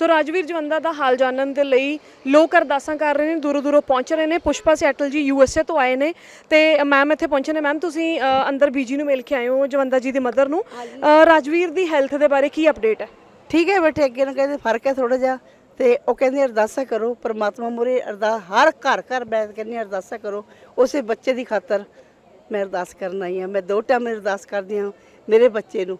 ਸੋ ਰਾਜਵੀਰ ਜਵੰਦਾ ਦਾ ਹਾਲ ਜਾਣਨ ਦੇ ਲਈ ਲੋਕ ਅਰਦਾਸਾਂ ਕਰ ਰਹੇ ਨੇ ਦੂਰੋਂ ਦੂਰੋਂ ਪਹੁੰਚ ਰਹੇ ਨੇ। ਪੁਸ਼ਪਾ ਸੈਟਲ ਜੀ ਯੂਐਸਏ ਤੋਂ ਆਏ ਨੇ ਤੇ ਮੈਮ ਇੱਥੇ ਪਹੁੰਚੇ ਨੇ। ਮੈਮ ਤੁਸੀਂ ਅ, ਅੰਦਰ ਬੀਜੀ ਨੂੰ ਮਿਲ ਕੇ ਆਏ ਹੋ ਜਵੰਦਾ ਜੀ ਦੀ ਮਦਰ ਨੂੰ। ਅ, ਰਾਜਵੀਰ ਦੀ ਹੈਲਥ ਦੇ ਬਾਰੇ ਕੀ ਅਪਡੇਟ ਹੈ? ਠੀਕ ਹੈ ਬੇਟੇ ਅੱਗੇ ਨੂੰ ਕਹਿੰਦੇ ਫ਼ਰਕ ਹੈ ਥੋੜਾ ਜਿਹਾ ਤੇ ਉਹ ਕਹਿੰਦੇ ਅਰਦਾਸਾ ਕਰੋ ਪ੍ਰਮਾਤਮਾ ਮੂਹਰੇ ਅਰਦਾਸ ਹਰ ਘਰ ਘਰ ਬੈਠ ਕੇ ਨਹੀਂ ਅਰਦਾਸਾ ਕਰੋ ਉਸੇ ਬੱਚੇ ਦੀ ਖਾਤਰ ਮੈਂ ਅਰਦਾਸ ਕਰਨ ਆਈ ਹਾਂ। ਮੈਂ ਦੋ ਟਾਈਮ ਅਰਦਾਸ ਕਰਦੀ ਹਾਂ ਮੇਰੇ ਬੱਚੇ ਨੂੰ।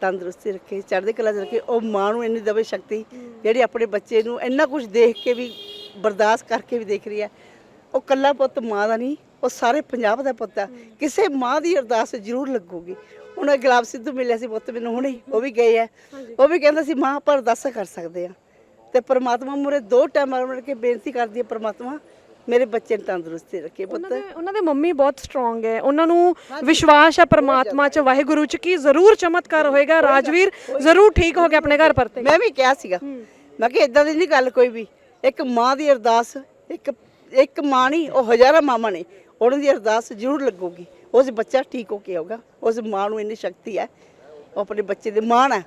ਤੰਦਰੁਸਤੀ ਰੱਖੇ ਚੜ੍ਹਦੀ ਕਲਾ 'ਚ ਰੱਖੇ ਉਹ ਮਾਂ ਨੂੰ ਇੰਨੀ ਦਵੇ ਸ਼ਕਤੀ ਜਿਹੜੀ ਆਪਣੇ ਬੱਚੇ ਨੂੰ ਇੰਨਾ ਕੁਝ ਦੇਖ ਕੇ ਵੀ ਬਰਦਾਸ਼ਤ ਕਰਕੇ ਵੀ ਦੇਖ ਰਹੀ ਹੈ। ਉਹ ਕੱਲਾ ਪੁੱਤ ਮਾਂ ਦਾ ਨਹੀਂ ਉਹ ਸਾਰੇ ਪੰਜਾਬ ਦਾ ਪੁੱਤ ਹੈ ਕਿਸੇ ਮਾਂ ਦੀ ਅਰਦਾਸ ਜ਼ਰੂਰ ਲੱਗੂਗੀ। ਹੁਣ ਗੁਲਾਬ ਸਿੱਧੂ ਮਿਲਿਆ ਸੀ ਪੁੱਤ ਮੈਨੂੰ ਹੁਣੇ ਉਹ ਵੀ ਗਏ ਆ। ਉਹ ਵੀ ਕਹਿੰਦਾ ਸੀ ਮਾਂ ਆਪਾਂ ਅਰਦਾਸਾਂ ਕਰ ਸਕਦੇ ਆ ਤੇ ਪ੍ਰਮਾਤਮਾ ਮੂਹਰੇ ਦੋ ਟਾਈਮ ਮਰ ਮਰ ਕੇ ਬੇਨਤੀ ਕਰਦੀ ਹੈ ਪ੍ਰਮਾਤਮਾ ਮੇਰੇ ਬੱਚੇ ਨੂੰ ਤੰਦਰੁਸਤੀ ਰੱਖੇ ਉਹਨਾਂ ਪੁੱਤ ਦੇ ਉਹਨਾਂ ਦੇ ਮੰਮੀ ਬਹੁਤ ਸਟਰੋਂਗ ਹੈ। ਉਹਨਾਂ ਨੂੰ ਵਿਸ਼ਵਾਸ ਹੈ ਪਰਮਾਤਮਾ 'ਚ ਵਾਹਿਗੁਰੂ 'ਚ ਕੀ ਜ਼ਰੂਰ ਚਮਤਕਾਰ ਹੋਏਗਾ। ਰਾਜਵੀਰ ਜ਼ਰੂਰ ਠੀਕ ਹੋ ਕੇ ਆਪਣੇ ਘਰ ਪਰਤੇ। ਮੈਂ ਵੀ ਕਿਹਾ ਸੀਗਾ। ਮੈਂ ਕਿ ਇਦਾਂ ਦੀ ਨਹੀਂ ਗੱਲ ਕੋਈ ਵੀ। ਇੱਕ ਮਾਂ ਦੀ ਅਰਦਾਸ ਇੱਕ ਇੱਕ ਮਾਂ ਨਹੀਂ ਉਹ ਹਜ਼ਾਰਾਂ ਮਾਵਾਂ ਨੇ। ਉਹਨਾਂ ਦੀ ਅਰਦਾਸ ਜ਼ਰੂਰ ਲੱਗੂਗੀ। ਉਸ ਬੱਚਾ ਠੀਕ ਹੋ ਕੇ ਆਊਗਾ ਉਸ ਮਾਂ ਨੂੰ ਇੰਨੀ ਸ਼ਕਤੀ ਹੈ ਉਹ ਆਪਣੇ ਬੱਚੇ ਦੇ ਮਾਣ ਹੈ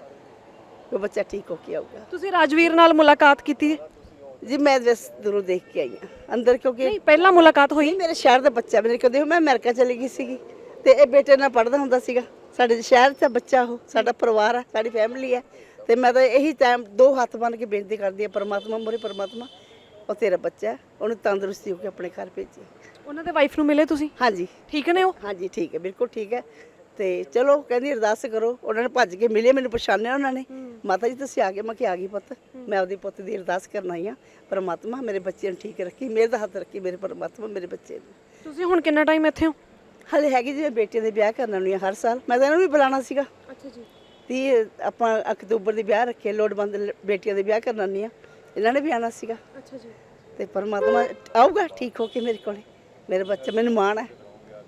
ਉਹ ਬੱਚਾ ਠੀਕ ਹੋ ਕੇ ਆਊਗਾ। ਤੁਸੀਂ ਰਾਜਵੀਰ ਨਾਲ ਮੁਲਾਕਾਤ ਕੀਤੀ ਹੈ? ਜੀ ਮੈਂ ਬਸ ਦੂਰੋਂ ਦੇਖ ਕੇ ਆਈ ਹਾਂ। ਅੰਦਰ ਕਿਉਂਕਿ ਨਹੀਂ ਪਹਿਲਾਂ ਮੁਲਾਕਾਤ ਹੋਈ? ਮੇਰੇ ਸ਼ਹਿਰ ਦਾ ਬੱਚਾ ਮੇਰੇ ਕਦੇ ਮੈਂ ਅਮਰੀਕਾ ਚਲੀ ਗਈ ਸੀਗੀ ਤੇ ਇਹ ਬੇਟੇ ਨਾਲ ਪੜਦਾ ਹੁੰਦਾ ਸੀਗਾ। ਸਾਡੇ ਸ਼ਹਿਰ ਦਾ ਬੱਚਾ ਉਹ ਸਾਡਾ ਪਰਿਵਾਰ ਹੈ ਸਾਡੀ ਫੈਮਿਲੀ ਹੈ ਤੇ ਮੈਂ ਤਾਂ ਇਹੀ ਟਾਈਮ ਦੋ ਹੱਥ ਬੰਨ ਕੇ ਬੇਨਤੀ ਕਰਦੀ ਹਾਂ ਪਰਮਾਤਮਾ ਮੋਰੇ ਪਰਮਾਤਮਾ ਉਹ ਤੇਰਾ ਬੱਚਾ ਉਹਨੂੰ ਤੰਦਰੁਸਤੀ ਹੋ ਕੇ ਆਪਣੇ ਘਰ ਭੇਜੀ। ਉਹਨਾਂ ਦੇ ਵਾਈਫ ਨੂੰ ਮਿਲੇ ਤੁਸੀਂ? ਹਾਂਜੀ। ਠੀਕ ਨੇ ਉਹ? ਹਾਂਜੀ ਠੀਕ ਹੈ ਬਿਲਕੁਲ ਠੀਕ ਹੈ। ਤੇ ਚਲੋ ਕਹਿੰਦੀ ਅਰਦਾਸ ਕਰੋ ਉਹਨਾਂ ਨੇ ਭੱਜ ਕੇ ਮਿਲੇ ਮੈਨੂੰ ਪਛਾਣਿਆ ਉਹਨਾਂ ਨੇ। ਮਾਤਾ ਜੀ ਤੁਸੀਂ ਆ ਗਏ? ਮੈਂ ਕਿ ਆ ਗਈ ਪੁੱਤ। ਮੈਂ ਆਪਦੀ ਪੁੱਤ ਦੀ ਅਰਦਾਸ ਕਰਨ ਆਈ ਹਾਂ। ਪਰਮਾਤਮਾ ਮੇਰੇ ਬੱਚੇ ਨੂੰ ਠੀਕ ਰੱਖੀ ਮੇਰੇ ਦਾ ਹੱਥ ਰੱਖੀ ਮੇਰੇ ਪਰਮਾਤਮਾ ਮੇਰੇ ਬੱਚੇ ਨੂੰ। ਤੁਸੀਂ ਹੁਣ ਕਿੰਨਾ ਟਾਈਮ ਇੱਥੇ ਹੋ? ਹਲੇ ਹੈਗੀ ਜਿਵੇਂ ਬੇਟੇ ਦੇ ਵਿਆਹ ਕਰਨ ਆ ਹਰ ਸਾਲ। ਮੈਂ ਤਾਂ ਇਹਨੂੰ ਵੀ ਬੁਲਾਣਾ ਸੀਗਾ। ਅੱਛਾ ਜੀ। ਤੀ ਆਪਾਂ ਅਕਤੂਬਰ ਦੇ ਵਿਆਹ ਰੱਖੇ ਲੋੜਵੰਦ ਬੇਟੀਆਂ ਦੇ ਵਿਆਹ ਕਰਨ ਆਉਂਦੀ ਆ ਇਹਨਾਂ ਨੇ ਵੀ ਆਣਾ ਸੀਗਾ। ਅੱਛਾ ਜੀ। ਤੇ ਪਰਮਾਤਮਾ ਆਊਗਾ ਠੀਕ ਹੋ ਕੇ ਮੇਰੇ ਕੋਲੇ। ਮੇਰੇ ਬੱਚੇ ਮੈਨੂੰ ਮਾਣ ਹੈ।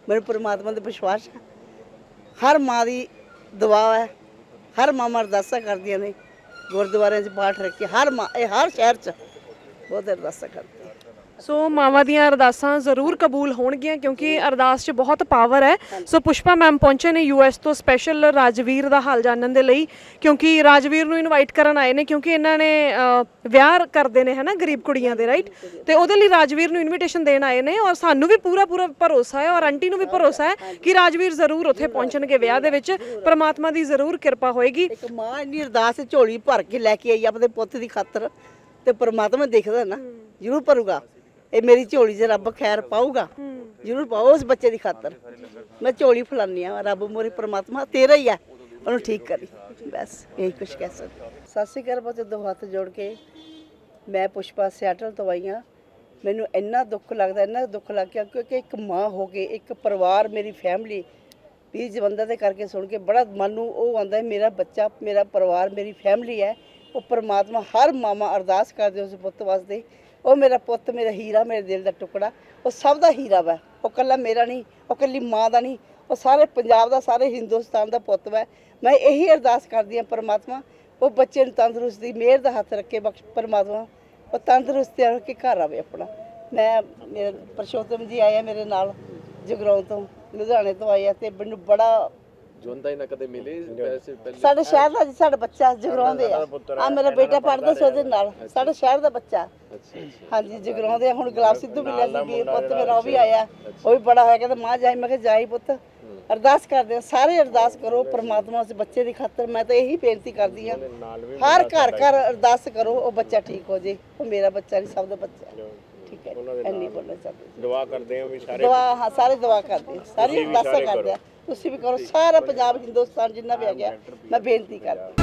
ਮੈਨੂੰ ਪਰਮਾਤਮਾ ਤੇ ਵਿਸ਼ਵਾਸ ਹੈ। ਹਰ ਮਾਂ ਦੀ ਦੁਆ ਹੈ, ਹਰ ਮਾਂ ਅਰਦਾਸਾਂ ਕਰਦੀਆਂ ਨੇ, ਗੁਰਦੁਆਰਿਆਂ 'ਚ ਪਾਠ ਰੱਖੇ, ਹਰ ਮਾਂ, ਇਹ ਹਰ ਸ਼ਹਿਰ 'ਚ ਬਹੁਤ ਅਰਦਾਸਾਂ ਕਰਦੀ। ਸੋ ਮਾਵਾਂ ਦੀਆਂ ਅਰਦਾਸਾਂ ਜ਼ਰੂਰ ਕਬੂਲ ਹੋਣਗੀਆਂ ਕਿਉਂਕਿ ਅਰਦਾਸ 'ਚ ਬਹੁਤ ਪਾਵਰ ਹੈ। ਸੋ ਪੁਸ਼ਪਾ ਮੈਮ ਪਹੁੰਚੇ ਨੇ ਯੂਐਸ ਤੋਂ ਸਪੈਸ਼ਲ ਰਾਜਵੀਰ ਦਾ ਹਾਲ ਜਾਣਨ ਦੇ ਲਈ ਕਿਉਂਕਿ ਰਾਜਵੀਰ ਨੂੰ ਇਨਵਾਈਟ ਕਰਨ ਆਏ ਨੇ ਕਿਉਂਕਿ ਇਹਨਾਂ ਨੇ ਵਿਆਹ ਕਰਦੇ ਨੇ ਹਨਾ ਗਰੀਬ ਕੁੜੀਆਂ ਦੇ ਰਾਈਟ ਤੇ ਉਹਦੇ ਲਈ ਰਾਜਵੀਰ ਨੂੰ ਇਨਵੀਟੇਸ਼ਨ ਦੇਣ ਆਏ ਨੇ ਔਰ ਸਾਨੂੰ ਵੀ ਪੂਰਾ ਪੂਰਾ ਭਰੋਸਾ ਹੈ ਔਰ ਆਂਟੀ ਨੂੰ ਵੀ ਭਰੋਸਾ ਹੈ ਕਿ ਰਾਜਵੀਰ ਜ਼ਰੂਰ ਉੱਥੇ ਪਹੁੰਚਣਗੇ ਵਿਆਹ ਦੇ ਵਿੱਚ। ਪ੍ਰਮਾਤਮਾ ਦੀ ਜ਼ਰੂਰ ਕਿਰਪਾ ਹੋਏਗੀ। ਇੱਕ ਮਾਂ ਇੰਨੀ ਅਰਦਾਸ ਝੋਲੀ ਭਰ ਕੇ ਲੈ ਕੇ ਆਈ ਆਪਣੇ ਪੁੱਤ ਦੀ ਖਾਤਰ ਤੇ ਪਰਮਾਤਮਾ ਦੇਖਦਾ ਨਾ ਜ਼ਰੂਰ ਭਰੂਗਾ। ਇਹ ਮੇਰੀ ਝੋਲੀ 'ਚ ਰੱਬ ਖੈਰ ਪਾਊਗਾ ਜ਼ਰੂਰ ਪਾਓ ਉਸ ਬੱਚੇ ਦੀ ਖਾਤਰ। ਮੈਂ ਝੋਲੀ ਫਲਾਨੀ ਆ ਰੱਬ ਮੋਰੇ ਪਰਮਾਤਮਾ ਤੇਰਾ ਹੀ ਆ ਉਹਨੂੰ ਠੀਕ ਕਰੀ। ਬਸ ਇਹੀ ਕੁਝ ਕਹਿ ਸਕਦਾ। ਸਤਿ ਸ਼੍ਰੀ ਅਕਾਲ ਬੱਚੇ ਦੋ ਹੱਥ ਜੋੜ ਕੇ। ਮੈਂ ਪੁਸ਼ਪਾ ਸਿਆਟਲ ਤੋਂ ਆਈ ਹਾਂ ਮੈਨੂੰ ਇੰਨਾ ਦੁੱਖ ਲੱਗਦਾ ਇੰਨਾ ਦੁੱਖ ਲੱਗ ਗਿਆ ਕਿਉਂਕਿ ਇੱਕ ਮਾਂ ਹੋ ਕੇ ਇੱਕ ਪਰਿਵਾਰ ਮੇਰੀ ਫੈਮਿਲੀ ਵੀ ਜਵੰਦਾ ਦੇ ਕਰਕੇ ਸੁਣ ਕੇ ਬੜਾ ਮਨ ਨੂੰ ਉਹ ਆਉਂਦਾ ਹੈ ਮੇਰਾ ਬੱਚਾ ਮੇਰਾ ਪਰਿਵਾਰ ਮੇਰੀ ਫੈਮਿਲੀ ਹੈ। ਉਹ ਪਰਮਾਤਮਾ ਹਰ ਮਾਮਾ ਅਰਦਾਸ ਕਰਦੇ ਉਸ ਪੁੱਤ ਵਾਸਤੇ। ਉਹ ਮੇਰਾ ਪੁੱਤ, ਮੇਰਾ ਹੀਰਾ, ਮੇਰੇ ਦਿਲ ਦਾ ਟੁਕੜਾ, ਉਹ ਸਭ ਦਾ ਹੀਰਾ ਵਾ। ਉਹ ਕੱਲਾ ਮੇਰਾ ਨਹੀਂ, ਉਹ ਕੱਲੀ ਮਾਂ ਦਾ ਨਹੀਂ। ਉਹ ਸਾਰੇ ਪੰਜਾਬ ਦਾ, ਸਾਰੇ ਹਿੰਦੁਸਤਾਨ ਦਾ ਪੁੱਤ ਵਾ। ਮੈਂ ਇਹੀ ਅਰਦਾਸ ਕਰਦੀ ਹਾਂ ਪਰਮਾਤਮਾ, ਉਹ ਬੱਚੇ ਨੂੰ ਤੰਦਰੁਸਤੀ ਮਿਹਰ ਦਾ ਹੱਥ ਰੱਖੇ ਬਖਸ਼ ਪਰਮਾਤਮਾ, ਉਹ ਤੰਦਰੁਸਤੀ ਰੱਖ ਕੇ ਘਰ ਆਵੇ ਆਪਣਾ। ਮੈਂ ਮੇਰੇ ਪਰਸ਼ੋਤਮ ਜੀ ਆਏ ਮੇਰੇ ਨਾਲ, ਜਗਰਾਉਂ ਤੋਂ, ਲੁਧਿਆਣੇ ਤੋਂ ਆਏ ਆ ਤੇ ਮੈਨੂੰ ਬੜਾ ਜੁੰਦਾ ਹੀ ਨਾ ਕਦੇ ਮਿਲੇ ਵੈਸੇ ਪਹਿਲੇ ਸਾਡੇ ਸ਼ਹਿਰ ਦਾ ਜੀ ਸਾਡਾ ਬੱਚਾ ਜਗਰਾਉਂਦੇ ਆ। ਆ ਮੇਰਾ ਬੇਟਾ ਪੜਦਾ ਸੀ ਉਹਦੇ ਨਾਲ। ਸਾਡੇ ਸ਼ਹਿਰ ਦਾ ਬੱਚਾ। ਹਾਂਜੀ ਜਗਰਾਉਂਦੇ ਆ। ਹੁਣ ਗੁਲਾਬ ਸਿੱਧੂ ਮਿਲਿਆ ਸੀ ਵੀ ਪੁੱਤ ਮੇਰਾ ਉਹ ਵੀ ਆਇਆ। ਉਹ ਵੀ ਬੜਾ ਹੋਇਆ ਕਹਿੰਦਾ ਮਾਂ ਜਾਈ। ਮੈਂ ਕਿਹਾ ਜਾਈ ਪੁੱਤ ਅਰਦਾਸ ਕਰਦੇ ਆ। ਸਾਰੇ ਅਰਦਾਸ ਕਰੋ ਪ੍ਰਮਾਤਮਾ ਉਸ ਬੱਚੇ ਦੀ ਖਾਤਰ। ਮੈਂ ਤਾਂ ਇਹੀ ਬੇਨਤੀ ਕਰਦੀ ਆ ਹਰ ਘਰ ਘਰ ਅਰਦਾਸ ਕਰੋ ਉਹ ਬੱਚਾ ਠੀਕ ਹੋ ਜੇ। ਉਹ ਮੇਰਾ ਬੱਚਾ ਨਹੀਂ ਸਭ ਦਾ ਬੱਚਾ ਹੈ। ਠੀਕ ਹੈ ਇੰਨੀ ਬੋਲਣਾ ਚਾਹੁੰਦੀ ਹਾਂ। ਦੁਆ ਕਰਦੇ ਹਾਂ ਵੀ ਸਾਰੇ ਦੁਆ ਹਾਂ ਸਾਰੇ ਦੁਆ ਕਰਦੇ ਆ, ਸਾਰੇ ਅਰਦਾਸਾਂ ਕਰਦੇ ਆ ਤੁਸੀਂ ਵੀ ਕਰੋ ਸਾਰਾ ਪੰਜਾਬ ਹਿੰਦੁਸਤਾਨ ਜਿੰਨਾ ਵੀ ਆ ਗਿਆ ਮੈਂ ਬੇਨਤੀ ਕਰਦੀ ਹਾਂ।